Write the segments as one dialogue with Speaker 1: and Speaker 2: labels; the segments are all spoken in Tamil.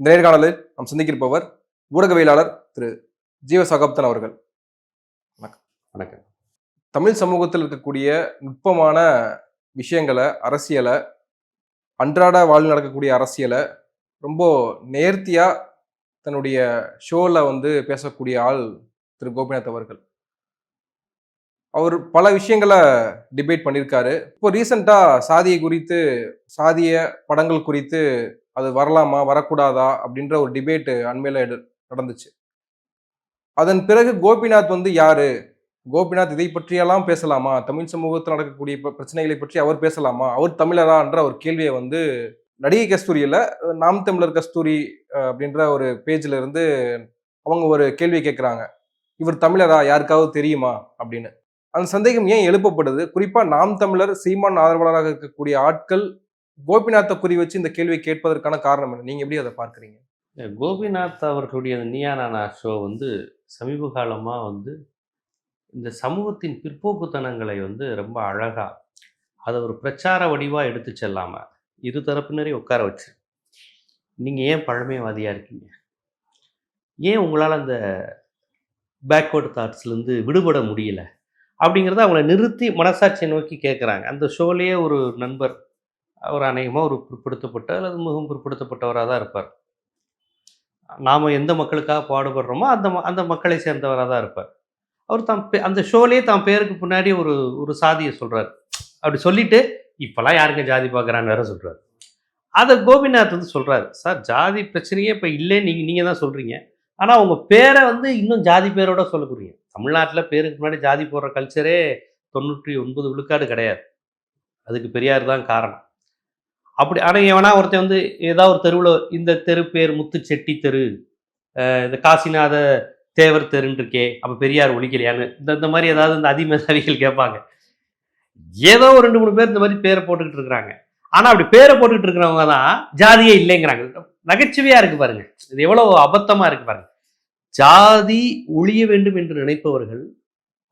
Speaker 1: இந்த நேர்காணலில் நாம் சந்திக்கிருப்பவர் ஊடகவியலாளர் திரு. ஜீவ சகாப்தன் அவர்கள்.
Speaker 2: வணக்கம்.
Speaker 1: தமிழ் சமூகத்தில் இருக்கக்கூடிய நுட்பமான விஷயங்களை அரசியலை அன்றாட வாழ்வில் நடக்கக்கூடிய அரசியலை ரொம்ப நேர்த்தியா தன்னுடைய ஷோவில் வந்து பேசக்கூடிய ஆள் திரு. கோபிநாத் அவர்கள். அவர் பல விஷயங்களை டிபேட் பண்ணியிருக்காரு இப்போ ரீசெண்டாக சாதியை குறித்து சாதிய படங்கள் குறித்து அது வரலாமா வரக்கூடாதா அப்படின்ற ஒரு டிபேட்டு அண்மையில் நடந்துச்சு. அதன் பிறகு கோபிநாத் வந்து யாரு? கோபிநாத் இதை பற்றியெல்லாம் பேசலாமா? தமிழ் சமூகத்தில் நடக்கக்கூடிய பிரச்சனைகளை பற்றி அவர் பேசலாமா? அவர் தமிழரா என்ற ஒரு கேள்வியை வந்து நடிகை கஸ்தூரியில் நாம் தமிழர் கஸ்தூரி அப்படின்ற ஒரு பேஜில் இருந்து அவங்க ஒரு கேள்வி கேட்குறாங்க. இவர் தமிழரா? யாருக்காவது தெரியுமா? அப்படின்னு. அந்த சந்தேகம் ஏன் எழுப்பப்படுது? குறிப்பாக நாம் தமிழர் சீமான் ஆதரவாளராக இருக்கக்கூடிய ஆட்கள் கோபிநாத்தை குறி வச்சு இந்த கேள்வியை கேட்பதற்கான காரணம் என்ன? நீங்கள் எப்படி அதை பார்க்குறீங்க?
Speaker 2: கோபிநாத் அவர்களுடைய அந்த நீயா ஷோ வந்து சமீப காலமாக வந்து இந்த சமூகத்தின் பிற்போக்குத்தனங்களை வந்து ரொம்ப அழகாக அதை ஒரு பிரச்சார வடிவாக எடுத்து செல்லாமல் இரு தரப்பினரையும் உட்கார வச்சு. நீங்கள் ஏன் பழமைவாதியாக இருக்கீங்க? ஏன் உங்களால் அந்த பேக்வேர்டு தாட்ஸ்லேருந்து விடுபட முடியல? அப்படிங்கிறத அவங்கள நிறுத்தி மனசாட்சியை நோக்கி கேட்குறாங்க அந்த ஷோலேயே ஒரு நண்பர் அவர் அநேகமாக ஒரு பிற்படுத்தப்பட்ட அல்லது மிகவும் பிற்படுத்தப்பட்டவராக தான் இருப்பார். நாம் எந்த மக்களுக்காக பாடுபடுறோமோ அந்த ம- அந்த மக்களை சேர்ந்தவராக தான் இருப்பார். அவர் தாம் பே- அந்த ஷோலேயே தான் பேருக்கு பின்னாடி ஒரு ஒரு சாதியை சொல்கிறார் அப்படி சொல்லிட்டு இப்போல்லாம் யாருங்க ஜாதி பார்க்குறான்னு வேற சொல்கிறார் அதை கோபிநாத் வந்து சொல்கிறார் சார் ஜாதி பிரச்சனையே இப்போ இல்லைன்னு நீங்கள் நீங்கள் தான் சொல்கிறீங்க ஆனால் உங்கள் பேரை வந்து இன்னும் ஜாதி பேரோட சொல்லக்கூடியங்க தமிழ்நாட்டில் பேருக்கு முன்னாடி ஜாதி போடுற கல்ச்சரே தொண்ணூற்றி ஒன்பது விழுக்காடு கிடையாது. அதுக்கு பெரியார் தான் காரணம். அப்படி ஆனால் எவனா ஒருத்தன் வந்து ஏதாவது ஒரு தெருவில் இந்த தெரு பேர் முத்து செட்டி தெரு இந்த காசிநாத தேவர் தெருன்னு இருக்கே அப்போ பெரியார் ஒழிக்கலையான்னு இந்த இந்த மாதிரி ஏதாவது இந்த அதிமேதாவிகள் கேட்பாங்க. ஏதோ ஒரு ரெண்டு மூணு பேர் இந்த மாதிரி பேரை போட்டுக்கிட்டு இருக்கிறாங்க. ஆனால் அப்படி பேரை போட்டுக்கிட்டு இருக்கிறவங்க தான் ஜாதியே இல்லைங்கிறாங்க. நகைச்சுவையாக இருக்கு பாருங்க. இது எவ்வளோ அபத்தமாக இருக்கு பாருங்க. ஜாதி ஒழிய வேண்டும் என்று நினைப்பவர்கள்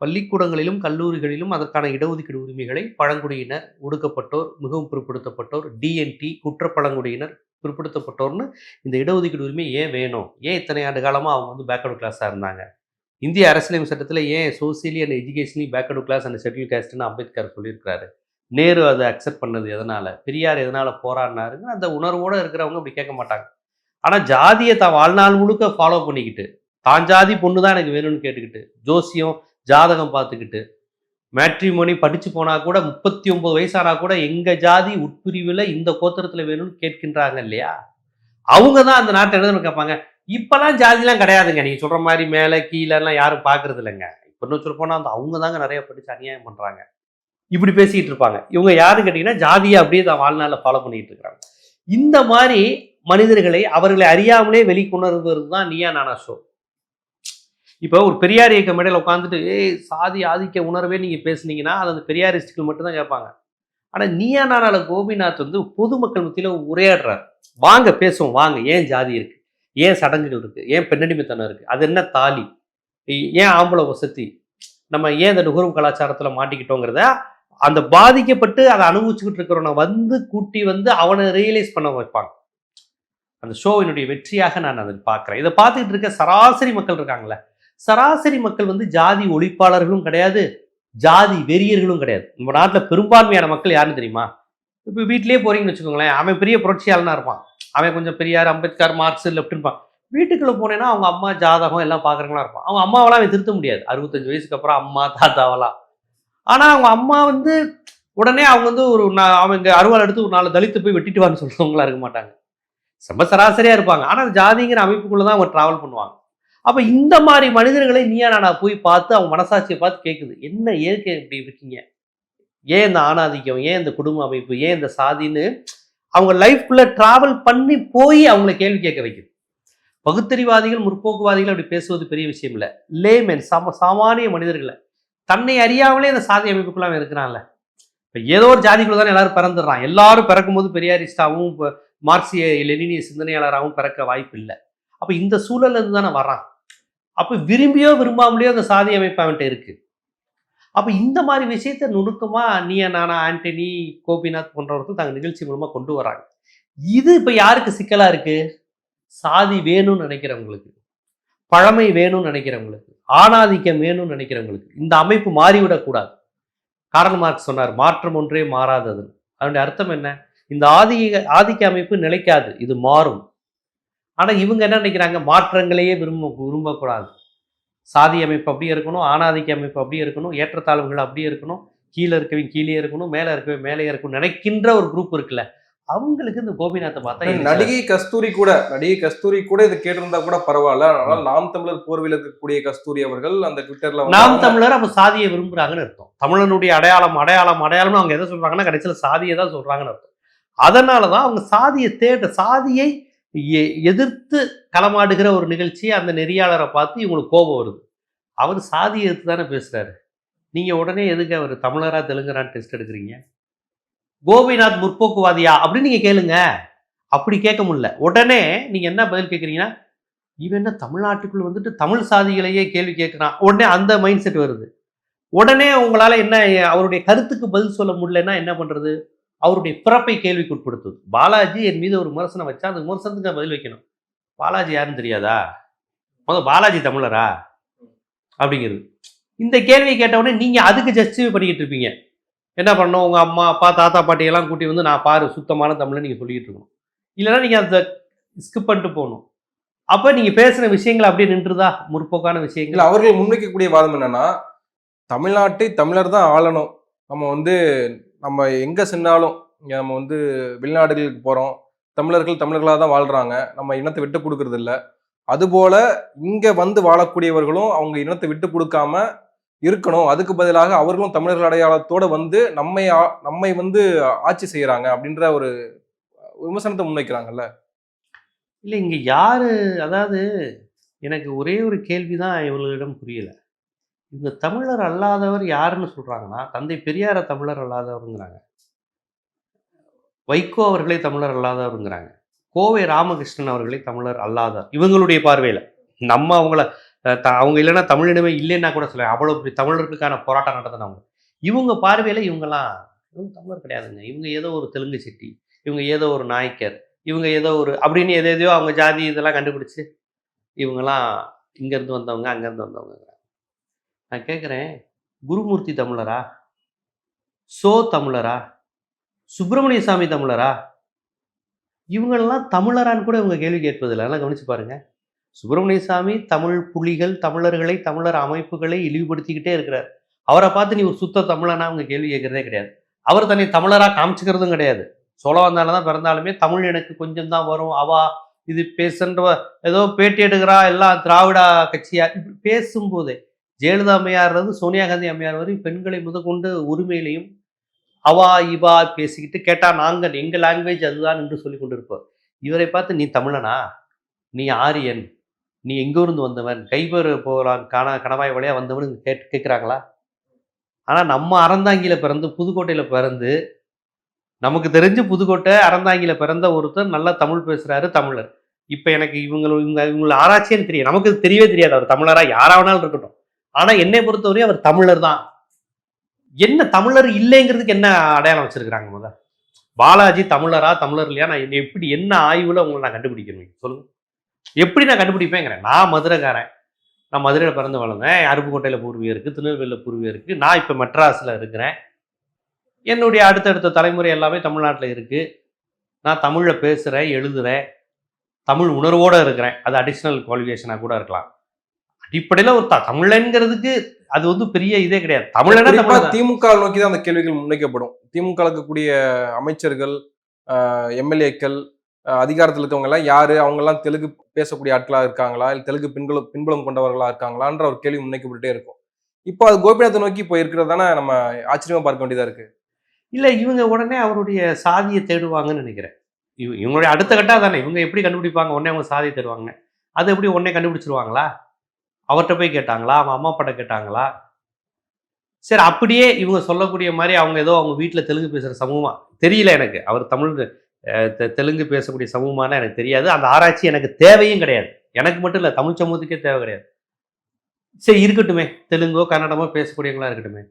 Speaker 2: பள்ளிக்கூடங்களிலும் கல்லூரிகளிலும் அதற்கான இடஒதுக்கீடு உரிமைகளை பழங்குடியினர் ஒடுக்கப்பட்டோர் மிகவும் பிற்படுத்தப்பட்டோர் டிஎன்டி குற்ற பழங்குடியினர் பிற்படுத்தப்பட்டோர்னு இந்த இடஒதுக்கீடு உரிமை ஏன் வேணும்? ஏன் இத்தனை ஆண்டு காலமாக அவங்க வந்து பேக்வர்டு கிளாஸாக இருந்தாங்க? இந்திய அரசியலமைப்பு சட்டத்தில் ஏன் socially and educationally backward class and schedule காஸ்ட்னு Ambedkar சொல்லியிருக்காரு நேரு அதை அக்செப்ட் பண்ணது எதனால்? பெரியார் எதனால் போராடினாருங்க அந்த உணர்வோடு இருக்கிறவங்க அப்படி கேட்க மாட்டாங்க. ஆனால் ஜாதியை தான் வாழ்நாள் முழுக்க ஃபாலோ பண்ணிக்கிட்டு தான் ஜாதி பொண்ணு தான் எனக்கு வேணும்னு கேட்டுக்கிட்டு ஜோசியம் ஜாதகம் பார்த்துக்கிட்டு மேட்ரிமோனி படித்து போனால் கூட முப்பத்தி ஒன்பது வயசானா கூட எங்கள் ஜாதி உட்பிரிவில் இந்த கோத்திரத்தில் வேணும்னு கேட்கின்றாங்க இல்லையா? அவங்க தான் அந்த நாட்டை எழுதணும் கேட்பாங்க. இப்போல்லாம் ஜாதிலாம் கிடையாதுங்க. நீங்கள் சொல்கிற மாதிரி மேலே கீழெல்லாம் யாரும் பார்க்குறது இல்லைங்க. இப்போ இன்னும் சொல்ல போனால் அந்த அவங்க தாங்க நிறைய படித்து அநியாயம் பண்ணுறாங்க இப்படி பேசிக்கிட்டு இருப்பாங்க. இவங்க யாருன்னு கேட்டிங்கன்னா ஜாதியை அப்படியே தான் வாழ்நாளில் ஃபாலோ பண்ணிகிட்டு இருக்கிறாங்க. இந்த மாதிரி மனிதர்களை அவர்களை அறியாமலே வெளிக்கொணர்வது தான் நீயா நானா ஷோ இப்போ ஒரு பெரியார் இயக்க மேடையில் உட்காந்துட்டு ஏய் சாதி ஆதிக்க உணர்வே நீங்கள் பேசுனீங்கன்னா அது அந்த பெரியாரிஸ்டுகள் மட்டும்தான் கேட்பாங்க. ஆனால் நீயானால நானால கோபிநாத் வந்து பொதுமக்கள் மத்தியில் உரையாடுறார். வாங்க பேசுவோம் வாங்க. ஏன் ஜாதி இருக்கு? ஏன் சடங்குகள் இருக்குது ஏன் பெண்ணடிமைத்தனம் இருக்குது அது என்ன தாலி? ஏன் ஆம்பளை வசதி? நம்ம ஏன் இந்த நுகர்வு கலாச்சாரத்தில் மாட்டிக்கிட்டோங்கிறத அந்த பாதிக்கப்பட்டு அதை அனுபவிச்சுக்கிட்டு இருக்கிறவனை வந்து கூட்டி வந்து அவனை ரியலைஸ் பண்ண வைப்பாங்க. அந்த ஷோவினுடைய வெற்றியாக நான் அதை பார்க்குறேன். இதை பார்த்துக்கிட்டு இருக்க சராசரி மக்கள் இருக்காங்களே சராசரி மக்கள் வந்து ஜாதி ஒழிப்பாளர்களும் கிடையாது ஜாதி வெறியர்களும் கிடையாது. நம்ம நாட்டில் பெரும்பான்மையான மக்கள் யாருன்னு தெரியுமா? இப்போ வீட்டிலேயே போறீங்கன்னு வச்சுக்கோங்களேன் அவன் பெரிய புரட்சியாளனா இருப்பான். அவன் கொஞ்சம் பெரியார் அம்பேத்கர் மார்க்ஸ் லெஃப்ட்னு இருப்பான் போனேன்னா அவங்க அம்மா ஜாதகம் எல்லாம் பார்க்குறவங்களா இருப்பான். அவங்க அம்மாவெல்லாம் அவன் திருத்த முடியாது. அறுபத்தஞ்சு வயசுக்கு அப்புறம் அம்மா தாத்தாவெல்லாம். ஆனால் அவங்க அம்மா வந்து உடனே அவங்க வந்து ஒரு நா- அவங்க அருவாள் எடுத்து ஒரு நாலு தலித்து போய் வெட்டிட்டு வான்னு சொல்றவங்களா இருக்க மாட்டாங்க. ரொம்ப சராசரியாக இருப்பாங்க. ஆனால் ஜாதிங்கிற அமைப்புக்குள்ள தான் அவங்க ட்ராவல் பண்ணுவாங்க. அப்போ இந்த மாதிரி மனிதர்களை நீயா நானா போய் பார்த்து அவங்க மனசாட்சியை பார்த்து கேட்குது என்ன ஏற்க இப்படி இருக்கீங்க? ஏன் இந்த ஆணாதிக்கம்? ஏன் இந்த குடும்ப அமைப்பு? ஏன் இந்த சாதின்னு அவங்க லைஃப்குள்ளே டிராவல் பண்ணி போய் அவங்கள கேள்வி கேட்க வைக்குது. பகுத்தறிவாதிகள் முற்போக்குவாதிகள் அப்படி பேசுவது பெரிய விஷயம் இல்லை. லேமேன் சம சாமானிய மனிதர்களை தன்னை அறியாமலே இந்த சாதி அமைப்புக்குள்ள அவன் இருக்கிறான்ல. இப்போ ஏதோ ஒரு ஜாதிக்குள்ள தானே எல்லாரும் பிறந்துடுறான். எல்லாரும் பிறக்கும்போது பெரியாரிஸ்டாவும் மார்க்சிய லெனினிய சிந்தனையாளராகவும் பிறக்க வாய்ப்பு இல்லை. அப்போ இந்த சூழல்ல இருந்து தானே வர்றான். அப்போ விரும்பியோ விரும்பாமலேயோ அந்த சாதி அமைப்பு அவன்கிட்ட இருக்குது அப்போ இந்த மாதிரி விஷயத்த நுணுக்கமாக நீயா நானா ஆண்டனி கோபிநாத் போன்றவர்கள் தங்கள் நிகழ்ச்சி மூலமாக கொண்டு வராங்க. இது இப்போ யாருக்கு சிக்கலாக இருக்குது சாதி வேணும்னு நினைக்கிறவங்களுக்கு. பழமை வேணும்னு நினைக்கிறவங்களுக்கு. ஆணாதிக்கம் வேணும்னு நினைக்கிறவங்களுக்கு. இந்த அமைப்பு மாறிவிடக்கூடாது காரல் மார்க் சொன்னார் மாற்றம் ஒன்றே மாறாதது. அதனுடைய அர்த்தம் என்ன? இந்த ஆதிக ஆதிக்க அமைப்பு நிலைக்காது. இது மாறும். ஆனா இவங்க என்ன நினைக்கிறாங்க? மாற்றங்களையே விரும்ப விரும்பக்கூடாது. சாதி அமைப்பு அப்படியே இருக்கணும் ஆணாதிக்க அமைப்பு அப்படியே இருக்கணும் ஏற்றத்தாழ்வுகள் அப்படியே இருக்கணும் கீழே இருக்கவங்க கீழே இருக்கணும் மேலே இருக்கவே மேலே இருக்கணும் நினைக்கின்ற ஒரு குரூப் இருக்குல்ல அவங்களுக்கு இந்த கோபிநாத்தை பார்த்தா
Speaker 1: நடிகை கஸ்தூரி கூட நடிகை கஸ்தூரி கூட இது கேட்டிருந்தா கூட பரவாயில்ல. ஆனால் நாம் தமிழர் போர்வில் இருக்கக்கூடிய கஸ்தூரி அவர்கள் அந்த ட்விட்டர்ல
Speaker 2: நாம் தமிழர் அப்ப சாதியை விரும்புறாங்கன்னு அர்த்தம். தமிழனுடைய அடையாளம் அடையாளம் அடையாளம்னு அவங்க எதை சொல்றாங்கன்னா கடைசியில் சாதியை தான் சொல்றாங்கன்னு அர்த்தம். அதனால தான் அவங்க சாதியை தேட சாதியை எதிர்த்து களமாடுகிற ஒரு நிகழ்ச்சியை அந்த நெறியாளரை பார்த்து இவங்களுக்கு கோபம் வருது. அவர் சாதியை எதிர்த்து தானே பேசுகிறாரு நீங்கள் உடனே எதுக்கு அவர் தமிழரா தெலுங்கரான்னு டெஸ்ட் எடுக்கிறீங்க? கோபிநாத் முற்போக்குவாதியா? அப்படின்னு நீங்கள் கேளுங்க. அப்படி கேட்க முடியல. உடனே நீங்கள் என்ன பதில் கேட்குறீங்கன்னா இவன் என்ன தமிழ்நாட்டுக்குள்ள வந்துட்டு தமிழ் சாதிகளையே கேள்வி கேட்குறான். உடனே அந்த மைண்ட் செட் வருது. உடனே உங்களால் என்ன அவருடைய கருத்துக்கு பதில் சொல்ல முடியலன்னா என்ன பண்ணுறது அவருடைய பிறப்பை கேள்விக்குட்படுத்துது பாலாஜி என் மீது ஒரு விமர்சனம் வச்சா அந்த விமர்சனத்துக்கு நான் பதில் வைக்கணும். பாலாஜி யாருன்னு தெரியாதா? முதல் பாலாஜி தமிழரா? அப்படிங்கிறது. இந்த கேள்வியை கேட்ட உடனே அதுக்கு ஜஸ்டிஃபை பண்ணிக்கிட்டு இருப்பீங்க. என்ன பண்ணணும்? உங்கள் அம்மா அப்பா தாத்தா பாட்டியெல்லாம் கூட்டி வந்து நான் பாரு சுத்தமான தமிழை நீங்கள் சொல்லிக்கிட்டு இருக்கணும். இல்லைன்னா நீங்கள் அந்த ஸ்கிப் பண்ணிட்டு போகணும். அப்போ நீங்கள் பேசுகிற விஷயங்கள் அப்படியே நின்றுதா? முற்போக்கான விஷயங்கள்.
Speaker 1: அவர்கள் முன்வைக்கக்கூடிய வாதம் என்னன்னா தமிழ்நாட்டை தமிழர் தான் ஆளணும். நம்ம வந்து நம்ம எங்கே சென்றாலும் நம்ம வந்து வெளிநாடுகளுக்கு போகிறோம் தமிழர்கள் தமிழர்களாக தான் வாழ்கிறாங்க நம்ம இனத்தை விட்டு கொடுக்கறது இல்லை அதுபோல் இங்கே வந்து வாழக்கூடியவர்களும் அவங்க இனத்தை விட்டு கொடுக்காம இருக்கணும். அதுக்கு பதிலாக அவர்களும் தமிழர்கள் அடையாளத்தோடு வந்து நம்மை ஆ- நம்மை வந்து ஆட்சி செய்கிறாங்க அப்படின்ற ஒரு விமர்சனத்தை முன்வைக்கிறாங்கல்ல?
Speaker 2: இல்லை இங்கே யார் அதாவது எனக்கு ஒரே ஒரு கேள்வி தான் இவர்களிடம் புரியலை. இந்த தமிழர் அல்லாதவர் யாருன்னு சொல்கிறாங்கன்னா தந்தை பெரியார தமிழர் அல்லாதவருங்கிறாங்க. வைகோ அவர்களே தமிழர் அல்லாதவருங்கிறாங்க. கோவை ராமகிருஷ்ணன் அவர்களே தமிழர் அல்லாதவர். இவங்களுடைய பார்வையில். நம்ம அவங்கள த- அவங்க இல்லைன்னா தமிழினமே இல்லைன்னா கூட சொல்ல அவ்வளோ பெரிய தமிழர்களுக்கான போராட்டம் நடத்தினவங்க இவங்க பார்வையில் இவங்கெல்லாம் இவங்க தமிழர் கிடையாதுங்க. இவங்க ஏதோ ஒரு தெலுங்கு சிட்டி இவங்க ஏதோ ஒரு நாய்க்கர் இவங்க ஏதோ ஒரு அப்படின்னு எதை எதையோ அவங்க ஜாதி இதெல்லாம் கண்டுபிடிச்சு இவங்கெல்லாம் இங்கேருந்து வந்தவங்க அங்கேருந்து வந்தவங்க நான் கேட்குறேன் குருமூர்த்தி தமிழரா? சோ தமிழரா? சுப்பிரமணிய சாமி தமிழரா? இவங்களெல்லாம் தமிழரான்னு கூட இவங்க கேள்வி கேட்பதில்லை. அதெல்லாம் கவனிச்சு பாருங்கள் சுப்பிரமணிய சாமி தமிழ் புலிகள் தமிழர்களை தமிழர் அமைப்புகளை இழிவுபடுத்திக்கிட்டே இருக்கிறார். அவரை பார்த்து நீ ஒரு சுத்த தமிழனா அவங்க கேள்வி கேட்கறதே கிடையாது. அவர் தன்னை தமிழராக காமிச்சுக்கிறதும் கிடையாது. சோழ வந்தால தான் பிறந்தாலுமே தமிழ் எனக்கு கொஞ்சம் தான் வரும். அவா இது பேசுன்ற ஏதோ பேட்டி எடுக்கிறா எல்லாம் திராவிட கட்சியா? இப்படி பேசும்போதே ஜெயலலிதா அம்மையார்லேருந்து சோனியா காந்தி அம்மையார் வரை பெண்களை முதற்கொண்டு உரிமையிலையும் அவா இவா பேசிக்கிட்டு கேட்டால் நாங்கள் எங்கள் லாங்குவேஜ் அதுதான் என்று சொல்லி கொண்டிருப்போம். இவரை பார்த்து நீ தமிழனா? நீ ஆரியன் நீ எங்கேருந்து வந்தவன்? கைபர் போகலாம் காண கணவாய் வழியாக வந்தவன்? கேட் கேட்குறாங்களா? ஆனால் நம்ம அறந்தாங்கியில் பிறந்து புதுக்கோட்டையில் பிறந்து நமக்கு தெரிஞ்சு புதுக்கோட்டை அறந்தாங்கியில் பிறந்த ஒருத்தர் நல்லா தமிழ் பேசுகிறாரு தமிழர். இப்போ எனக்கு இவங்க இவங்க இவங்கள ஆராய்ச்சின்னு தெரியும் நமக்கு தெரியவே தெரியாது. அவர் தமிழராக யாராவனாலும் இருக்கட்டும். ஆனா என்னை பொறுத்தவரையும் அவர் தமிழர் தான். என்ன தமிழர் இல்லைங்கிறதுக்கு என்ன அடையாளம் வச்சிருக்கிறாங்க முத பாலாஜி தமிழரா தமிழர் இல்லையா? நான் எப்படி என்ன ஆய்வுல உங்களை நான் கண்டுபிடிக்கணும்? சொல்லுங்க. எப்படி நான் கண்டுபிடிப்பேங்கிறேன்? நான் மதுரைக்காரன். நான் மதுரையில் பிறந்து வளர்ந்தேன். அருப்புக்கோட்டையில் பூர்வீகம் இருக்குது திருநெல்வேலியில் பூர்வீகம் இருக்குது நான் இப்போ மெட்ராஸில் இருக்கிறேன். என்னுடைய அடுத்தடுத்த தலைமுறை எல்லாமே தமிழ்நாட்டில் இருக்குது நான் தமிழில் பேசுகிறேன் எழுதுகிறேன் தமிழ் உணர்வோடு இருக்கிறேன். அது அடிஷ்னல் குவாலிஃபிகேஷனாக கூட இருக்கலாம். அடிப்படையில் ஒரு தமிழன்கிறதுக்கு அது வந்து பெரிய இதே கிடையாது. தமிழனா.
Speaker 1: திமுக நோக்கி தான் அந்த கேள்விகள் முன்வைக்கப்படும். திமுக இருக்கக்கூடிய அமைச்சர்கள் எம்எல்ஏக்கள் அதிகாரத்தில் இருக்கவங்க எல்லாம் யாரு? அவங்க எல்லாம் தெலுங்கு பேசக்கூடிய ஆட்களா இருக்காங்களா? இல்ல தெலுங்கு பின்புலம் பின்புலம் கொண்டவர்களா இருக்காங்களான்ற ஒரு கேள்வி முன்வைக்கப்பட்டுட்டே இருக்கும். இப்போ அது கோபிநாத்தை நோக்கி இப்போ இருக்கிறதானே நம்ம ஆச்சரியமா பார்க்க வேண்டியதா இருக்கு.
Speaker 2: இல்லை இவங்க உடனே அவருடைய சாதியை தேடுவாங்கன்னு நினைக்கிறேன். இவ இவங்களுடைய அடுத்த கட்டம் தானே இவங்க எப்படி கண்டுபிடிப்பாங்க? உடனே அவங்க சாதியை தேடுவாங்க. அது எப்படி உடனே கண்டுபிடிச்சிருவாங்களா? அவர்கிட்ட போய் கேட்டாங்களா? அவங்க அம்மா அப்பாட்ட கேட்டாங்களா? சரி அப்படியே இவங்க சொல்லக்கூடிய மாதிரி அவங்க ஏதோ அவங்க வீட்டில் தெலுங்கு பேசுகிற சமூகமாக தெரியல எனக்கு. அவர் தமிழ் தெ- தெலுங்கு பேசக்கூடிய சமூகமான எனக்கு தெரியாது. அந்த ஆராய்ச்சி எனக்கு தேவையும் கிடையாது. எனக்கு மட்டும் இல்லை தமிழ் சமூகத்துக்கே தேவை கிடையாது. சரி இருக்கட்டுமே. தெலுங்கோ கன்னடமோ பேசக்கூடியவங்களா இருக்கட்டுமே.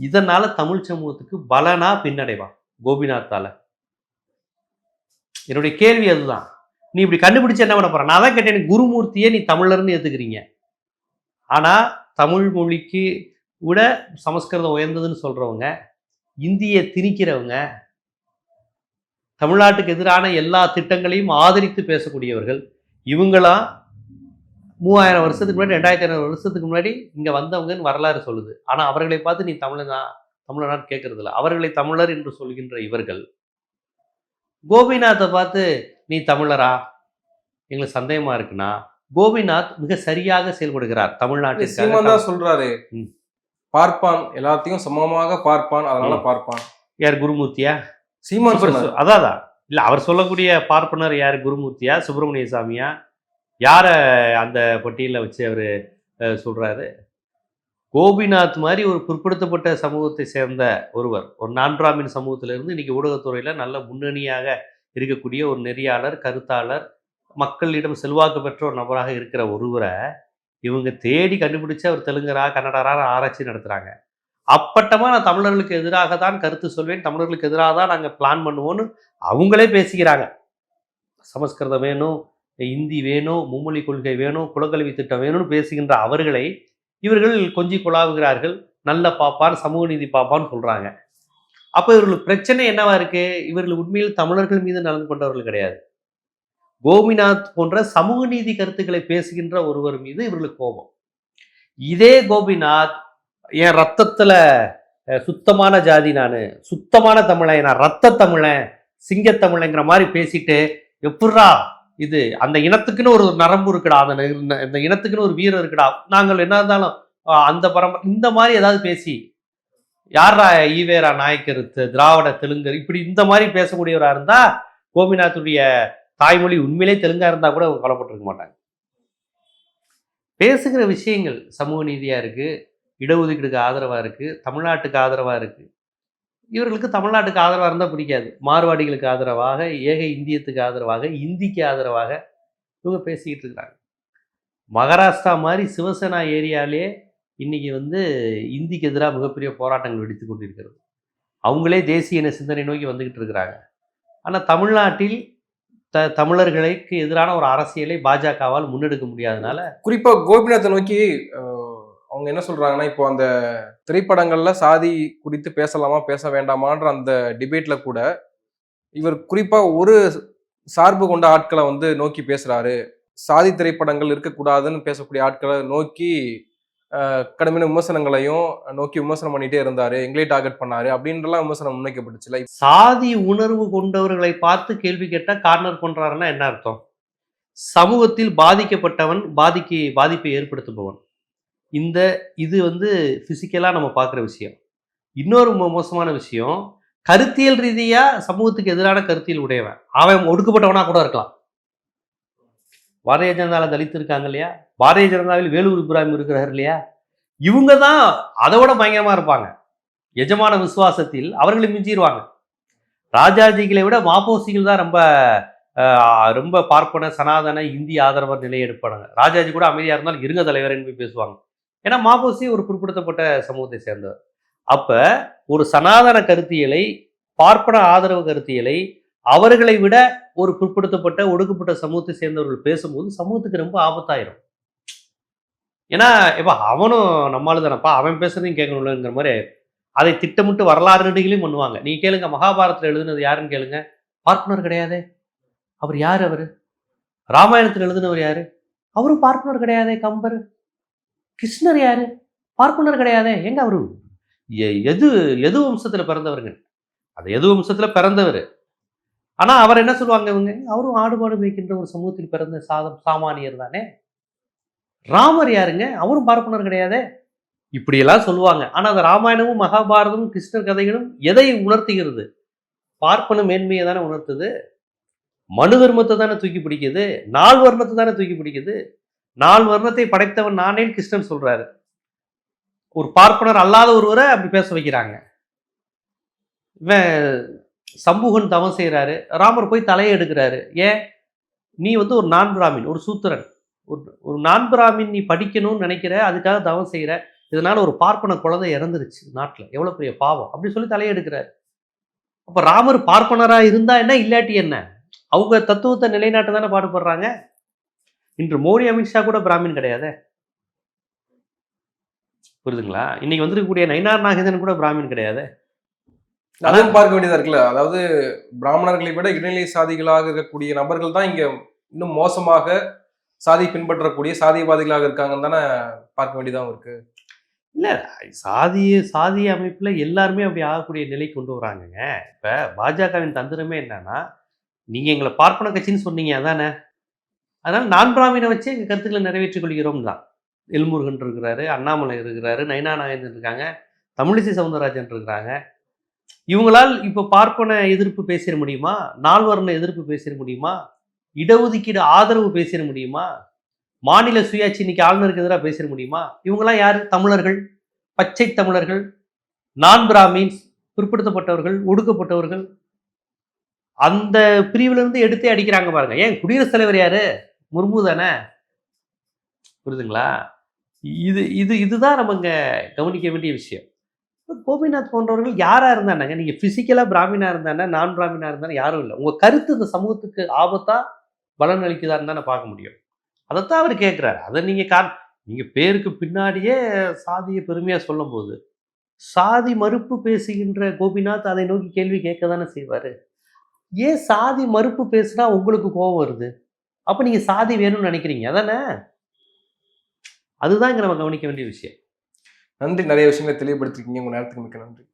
Speaker 2: இதனால தமிழ் சமூகத்துக்கு பலனா பின்னடைவா கோபிநாத்தால? என்னுடைய கேள்வி அதுதான். நீ இப்படி கண்டுபிடிச்சு என்ன பண்ண போற? நான் தான் கேட்டேன் குருமூர்த்தியே நீ தமிழர்னு ஏத்துக்கிறீங்க. ஆனால் தமிழ் மொழிக்கு விட சமஸ்கிருதம் உயர்ந்ததுன்னு சொல்கிறவங்க இந்தியை திணிக்கிறவங்க தமிழ்நாட்டுக்கு எதிரான எல்லா திட்டங்களையும் ஆதரித்து பேசக்கூடியவர்கள் இவங்களாம் மூவாயிரம் வருஷத்துக்கு முன்னாடி ரெண்டாயிரத்தி ஐநூறு வருஷத்துக்கு முன்னாடி இங்கே வந்தவங்கன்னு வரலாறு சொல்லுது. ஆனால் அவர்களை பார்த்து நீ தமிழனா தமிழனான்னு கேட்கறது இல்லை அவர்களை தமிழர் என்று சொல்கின்ற இவர்கள் கோபிநாத்தை பார்த்து நீ தமிழரா? எங்களுக்கு சந்தேகமாக இருக்குன்னா கோபிநாத் மிக சரியாக செயல்படுகிறார்
Speaker 1: சீமான்
Speaker 2: தமிழ்நாட்டிற்காக
Speaker 1: தான் சொல்றாரு. பார்ப்பான் எல்லாத்தையும் சமமாக பார்ப்பான் அதனால. பார்ப்பான்
Speaker 2: யார் குருமூர்த்தியா
Speaker 1: சீமான்
Speaker 2: அதான். இல்ல அவர் சொல்லக்கூடிய பார்ப்பனர் யார் குருமூர்த்தியா சுப்பிரமணிய சாமியா யார அந்த பட்டியலில் வச்சு அவர் சொல்றாரு கோபிநாத் மாதிரி ஒரு பிற்படுத்தப்பட்ட சமூகத்தை சேர்ந்த ஒருவர் ஒரு நான்காமின் சமூகத்திலிருந்து இன்னைக்கு ஊடகத்துறையில நல்ல முன்னணியாக இருக்கக்கூடிய ஒரு நெறியாளர் கருத்தாளர் மக்களிடம் செல்வாக்கு பெற்ற ஒரு நபராக இருக்கிற ஒருவரை இவங்க தேடி கண்டுபிடிச்சு அவர் தெலுங்கரா கன்னடரா ஆராய்ச்சி நடத்துகிறாங்க அப்பட்டமாக நான் தமிழர்களுக்கு எதிராக தான் கருத்து சொல்வேன் தமிழர்களுக்கு எதிராக தான் நாங்கள் பிளான் பண்ணுவோன்னு அவங்களே பேசிக்கிறாங்க. சமஸ்கிருதம் வேணும் இந்தி வேணும் மும்மொழி கொள்கை வேணும் குலக்கல்வி திட்டம் வேணும்னு பேசுகின்ற அவர்களை இவர்கள் கொஞ்சி குழாவுகிறார்கள் நல்ல பாப்பான் சமூக நீதி பாப்பான்னு சொல்கிறாங்க அப்போ இவர்களுக்கு பிரச்சனை என்னவா இருக்குது இவர்கள் உண்மையில் தமிழர்கள் மீது நலன் கொண்டவர்கள் கிடையாது. கோபிநாத் போன்ற சமூக நீதி கருத்துக்களை பேசுகின்ற ஒருவர் மீது இவர்களுக்கு கோபம். இதே கோபிநாத் என் ரத்தத்துல சுத்தமான ஜாதி நான் சுத்தமான தமிழன் நான் ரத்த தமிழன் சிங்கத்தமிழங்கிற மாதிரி பேசிட்டு எப்பட்றா இது அந்த இனத்துக்குன்னு ஒரு நரம்பு இருக்குடா அந்த இந்த இனத்துக்குன்னு ஒரு வீரம் இருக்குடா நாங்கள் என்ன இருந்தாலும் அந்த பரம்பரை இந்த மாதிரி ஏதாவது பேசி யாரா ஈவேரா நாயக்கருத்து திராவிட தெலுங்கர் இப்படி இந்த மாதிரி பேசக்கூடியவராக இருந்தால் கோபிநாத்துடைய தாய்மொழி உண்மையிலே தெலுங்காக இருந்தால் கூட அவங்க கவலைப்பட்டிருக்க மாட்டாங்க. பேசுகிற விஷயங்கள் சமூக நீதியாக இருக்கு இடஒதுக்கீடுக்கு ஆதரவாக இருக்கு தமிழ்நாட்டுக்கு ஆதரவாக இருக்கு. இவர்களுக்கு தமிழ்நாட்டுக்கு ஆதரவாக இருந்தால் பிடிக்காது. மார்வாடிகளுக்கு ஆதரவாக ஏக இந்தியத்துக்கு ஆதரவாக இந்திக்கு ஆதரவாக இவங்க பேசிக்கிட்டு இருக்கிறாங்க. மகாராஷ்டிரா மாதிரி சிவசேனா ஏரியாலே இன்னைக்கு வந்து இந்திக்கு எதிராக மிகப்பெரிய போராட்டங்கள் வெடித்து கொண்டிருக்கிறது. அவங்களே தேசிய இன சிந்தனை நோக்கி வந்துக்கிட்டு இருக்கிறாங்க. ஆனால் தமிழ்நாட்டில் த தமிழர்களுக்கு எதிரான ஒரு அரசியலை பாஜகவால் முன்னெடுக்க முடியாதனால
Speaker 1: குறிப்பாக கோபிநாத்தை நோக்கி அவங்க என்ன சொல்றாங்கன்னா இப்போ அந்த திரைப்படங்கள்ல சாதி குறித்து பேசலாமா பேச வேண்டாமான்ற அந்த டிபேட்ல கூட இவர் குறிப்பா ஒரு சார்பு கொண்ட ஆட்களை வந்து நோக்கி பேசுறாரு. சாதி திரைப்படங்கள் இருக்கக்கூடாதுன்னு பேசக்கூடிய ஆட்களை நோக்கி கடுமையான விமர்சனங்களையும் நோக்கி விமர்சனம் பண்ணிட்டே இருந்தாரு எங்களே டார்கெட் பண்ணாரு அப்படின்றலாம் விமர்சனம் முன்வைக்கப்பட்டுச்சுல
Speaker 2: சாதி உணர்வு கொண்டவர்களை பார்த்து கேள்வி கேட்டால் கார்னர் பண்றாருன்னா என்ன அர்த்தம்? சமூகத்தில் பாதிக்கப்பட்டவன் பாதிக்கு பாதிப்பை ஏற்படுத்துபவன். இந்த இது வந்து பிசிக்கலா நம்ம பார்க்குற விஷயம். இன்னொரு மோசமான விஷயம் கருத்தியல் ரீதியா சமூகத்துக்கு எதிரான கருத்தியல் உடையவன். அவன் ஒடுக்கப்பட்டவனா கூட இருக்கலாம். பாரதிய ஜனதாவில் தலித்து இருக்காங்க இல்லையா? பாரதிய ஜனதாவில் வேலூர் இப்ராஹிம் இருக்கிறார் இல்லையா? இவங்க தான் அதை விட பயங்கரமா இருப்பாங்க. எஜமான விசுவாசத்தில் அவர்களை மிஞ்சிடுவாங்க ராஜாஜிகளை விட மாப்போசிகள் தான் ரொம்ப ஆஹ், ரொம்ப பார்ப்பன சனாதன இந்தி ஆதரவர் நிலையை எடுப்பாங்க ராஜாஜி கூட அமைதியாக இருந்தாலும் இருங்க தலைவர் என்று பேசுவாங்க. ஏன்னா மாப்போசி ஒரு குறிப்பிடத்தப்பட்ட சமூகத்தை சேர்ந்தவர். அப்ப ஒரு சனாதன கருத்தியலை பார்ப்பன ஆதரவு கருத்தியலை அவர்களை விட ஒரு பிற்படுத்தப்பட்ட ஒடுக்கப்பட்ட சமூகத்தை சேர்ந்தவர்கள் பேசும்போது சமூகத்துக்கு ரொம்ப ஆபத்தாயிரும். ஏன்னா இப்போ அவனும் நம்மளால தானப்பா அவன் பேசுறதையும் கேட்கணும்லங்கிற மாதிரி அதை திட்டமிட்டு வரலாறு நடிகளையும் பண்ணுவாங்க. நீ கேளுங்க மகாபாரதத்தில் எழுதுனது யாருன்னு கேளுங்க. பார்ப்பனர் கிடையாதே. அவர் யார் அவர்? ராமாயணத்தில் எழுதுனவர் யாரு? அவரும் பார்ப்பனர் கிடையாதே கம்பர். கிருஷ்ணர் யாரு? பார்ப்பனர் கிடையாதே. எங்க அவரு? எ- எது எது வம்சத்தில் பிறந்தவருங்க? அது எது வம்சத்தில் பிறந்தவர்? ஆனால் அவர் என்ன சொல்லுவாங்க இவங்க? அவரும் ஆடுபாடு மேய்க்கின்ற ஒரு சமூகத்தில் பிறந்த சாதம் சாமானியர் தானே. ராமர் யாருங்க? அவரும் பார்ப்பனர் கிடையாதே. இப்படியெல்லாம் சொல்லுவாங்க. ஆனால் அந்த ராமாயணமும் மகாபாரதமும் கிருஷ்ணர் கதைகளும் எதை உணர்த்துகிறது? பார்ப்பன மேன்மையை தானே உணர்த்துது. மனு தர்மத்தை தானே தூக்கி பிடிக்குது. நால் வர்ணத்தை தானே தூக்கி பிடிக்குது. நால் வர்ணத்தை படைத்தவன் நானேன்னு கிருஷ்ணன் சொல்றாரு. ஒரு பார்ப்பனர் அல்லாத ஒருவரை அப்படி பேச வைக்கிறாங்க. இவன் சம்பூகன் தவம் செய்கிறாரு ராமர் போய் தலையை எடுக்கிறாரு. ஏன்? நீ வந்து ஒரு நான் பிராமின் ஒரு சூத்திரன். ஒரு ஒரு நான் பிராமின் நீ படிக்கணும்னு நினைக்கிற அதுக்காக தவம் செய்கிற இதனால் ஒரு பார்ப்பன குழந்தை இறந்துருச்சு நாட்டில். எவ்வளோ பெரிய பாவம். அப்படி சொல்லி தலையெடுக்கிறாரு அப்போ ராமர் பார்ப்பனராக இருந்தா என்ன இல்லாட்டி என்ன? அவங்க தத்துவத்தை நிலைநாட்ட தானே பாடுபடுறாங்க இன்று மோடி அமித்ஷா கூட பிராமின் கிடையாது? புரியுதுங்களா? இன்னைக்கு வந்திருக்கக்கூடிய நயினார் நாகேந்திரன் கூட பிராமின் கிடையாது?
Speaker 1: அதுவும் பார்க்க வேண்டியதா இருக்குல்ல? அதாவது பிராமணர்களை விட இடைநிலை சாதிகளாக இருக்கக்கூடிய நபர்கள் தான் இங்க இன்னும் மோசமாக சாதி பின்பற்றக்கூடிய சாதியவாதிகளாக இருக்காங்கன்னு தானே பார்க்க வேண்டியதாகவும் இருக்கு.
Speaker 2: இல்லை சாதிய சாதிய அமைப்பில் எல்லாருமே அப்படி ஆகக்கூடிய நிலை கொண்டு வராங்கங்க. இப்போ பாஜகவின் தந்திரமே என்னன்னா நீங்கள் எங்களை பார்ப்பன கட்சின்னு சொன்னீங்க அதானே? அதனால் நான் பிராமினை வச்சு எங்கள் கருத்துக்களை நிறைவேற்றிக் கொள்கிறோம் தான். எல்முருகன் இருக்கிறாரு அண்ணாமலை இருக்கிறாரு நயனா நாகேந்திரன் இருக்காங்க தமிழிசை சவுந்தரராஜன் இருக்கிறாங்க. இவங்களால் இப்போ பார்ப்பன எதிர்ப்பு பேசிட முடியுமா? நால்வர்ண எதிர்ப்பு பேசிட முடியுமா? இடஒதுக்கீடு ஆதரவு பேசிட முடியுமா? மாநில சுயாட்சி இன்னைக்கு ஆளுநருக்கு எதிராக பேசிட முடியுமா? இவங்கெல்லாம் யார்? தமிழர்கள் பச்சை தமிழர்கள் நான் பிராமின்ஸ் பிற்படுத்தப்பட்டவர்கள் ஒடுக்கப்பட்டவர்கள். அந்த பிரிவிலிருந்து எடுத்தே அடிக்கிறாங்க பாருங்க. ஏன்? குடியரசுத் தலைவர் யாரு? முர்மு தானே? புரியுதுங்களா? இது இது இதுதான் நம்ம இங்கே கவனிக்க வேண்டிய விஷயம். கோபிநாத் போன்றவர்கள் யாராக இருந்தாங்க நீங்கள் ஃபிசிக்கலாக பிராமினா இருந்தானே நான் பிராமினாக இருந்தானே யாரும் இல்லை. உங்கள் கருத்து இந்த சமூகத்துக்கு ஆபத்தாக பலன் அளிக்குதான்னு தானே பார்க்க முடியும். அதைத்தான் அவர் கேட்குறாரு. அதை நீங்க கா நீங்க பேருக்கு பின்னாடியே சாதியை பெருமையா சொல்லும்போது சாதி மறுப்பு பேசுகின்ற கோபிநாத் அதை நோக்கி கேள்வி கேட்க தானே செய்வாரு? ஏன் சாதி மறுப்பு பேசுனா உங்களுக்கு கோபம் வருது? அப்போ நீங்க சாதி வேணும்னு நினைக்கிறீங்க. அதானே? அதுதான் இங்கே நம்ம கவனிக்க வேண்டிய விஷயம்.
Speaker 1: நன்றி. நிறைய விஷயங்களை தெளிவுபடுத்திருக்கீங்க. உங்கள் நேரத்துக்கு மிக்க நன்றி.